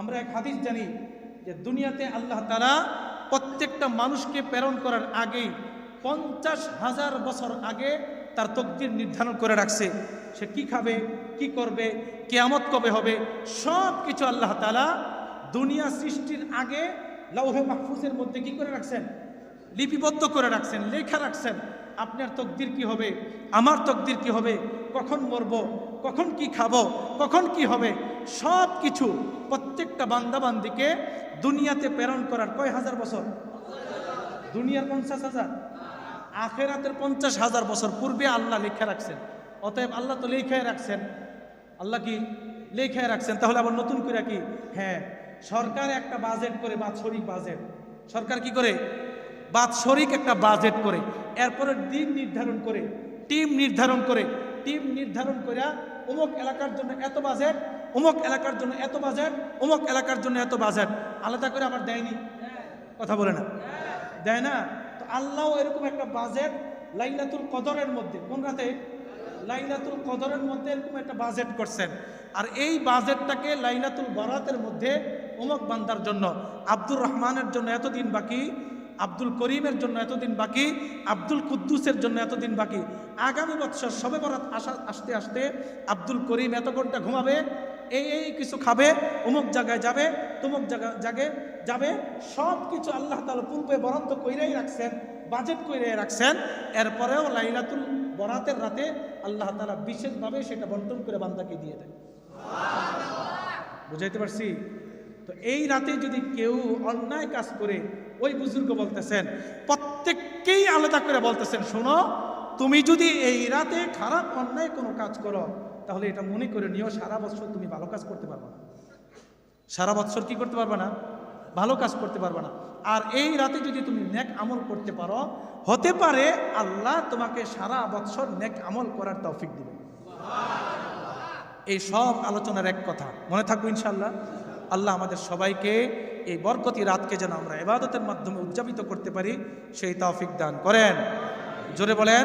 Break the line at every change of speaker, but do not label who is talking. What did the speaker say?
আমরা এক হাদিস জানি যে দুনিয়াতে আল্লাহ তারা প্রত্যেকটা মানুষকে প্রেরণ করার আগেই পঞ্চাশ হাজার বছর আগে তার তকদির নির্ধারণ করে রাখছে। সে কি খাবে, কি করবে, কেয়ামত কবে হবে, সব কিছু আল্লাহ তালা দুনিয়া সৃষ্টির আগে লৌহে মাহফুজের মধ্যে কি করে রাখছেন? লিপিবদ্ধ করে রাখছেন, লেখা রাখছেন, আপনার তকদির কি হবে, আমার তকদির কি হবে, কখন মরব, কখন কি খাব, কখন কি হবে, সব কিছু প্রত্যেকটা বান্দাবান্দিকে দুনিয়াতে প্রেরণ করার কয় হাজার বছর? দুনিয়ার পঞ্চাশ হাজার। আখেরাতের পঞ্চাশ হাজার বছর পূর্বে আল্লাহ লেখা রাখছেন। অতএব আল্লাহ তো লেখায় রাখছেন। আল্লাহ কি লেখায় রাখছেন? তাহলে আবার নতুন করে কি? হ্যাঁ সরকার একটা বাজেট করে, বাৎসরিক বাজেট সরকার কি করে? বাৎসরিক একটা বাজেট করে। এরপরে দিন নির্ধারণ করে টিম নির্ধারণ করে। টিম নির্ধারণ করে অমুক এলাকার জন্য এত বাজেট অমুক এলাকার জন্য এত বাজেট অমুক এলাকার জন্য এত বাজেট। আলাদা করে আবার দেয়নি। কথা বলে না। দেয় না? তো আল্লাহ এরকম একটা বাজেট লাইলাতুল কদরের মধ্যে। কোন রাতে? লাইলাতুল কদরের মধ্যে এরকম একটা বাজেট করছেন। আর এই বাজেটটাকে লাইলাতুল বরাতের মধ্যে অমুক বান্দার জন্য, আব্দুর রহমানের জন্য এতদিন বাকি, আব্দুল করিমের জন্য এতদিন বাকি, আব্দুল কুদ্দুসের জন্য এতদিন বাকি। আগামী বছর সবে বরাত আসা আসতে আসতে আব্দুল করিম এত ঘণ্টা ঘুমাবে এই এই কিছু খাবে অমুক জায়গায় যাবে, তমুক জায়গা, জাগে, যাবে সব কিছু আল্লাহ তালা পূর্বে বরাদ্দ কইরাই রাখছেন বাজেট কইরাই রাখছেন, এরপরেও লাইলাতুল বরাতের রাতে আল্লাহ তালা বিশেষভাবে সেটা বন্টন করে বান্দাকে দিয়ে দেয় বুঝাইতে পারছি? তো এই রাতে যদি কেউ অন্যায় কাজ করে, ওই বুজুর্গ বলতেছেন, প্রত্যেককেই আলাদা করে বলতেছেন, শোনো তুমি যদি এই রাতে খারাপ অন্যায় কোনো কাজ করো, তাহলে এটা মনে করে নিও সারা বছর তুমি ভালো কাজ করতে পারবে না। সারা বছর কি করতে পারবে না? ভালো কাজ করতে পারবে না। আর এই রাতে যদি তুমি নেক আমল করতে পারো, হতে পারে আল্লাহ তোমাকে সারা বছর নেক আমল করার তৌফিক দিবে। এই সব আলোচনার এক কথা। মনে থাকব ইনশাল্লাহ আল্লাহ আমাদের সবাইকে এই বরকতি রাতকে যেন আমরা এবাদতের মাধ্যমে উদযাপিত করতে পারি, সেই তৌফিক দান করেন। জোরে বলেন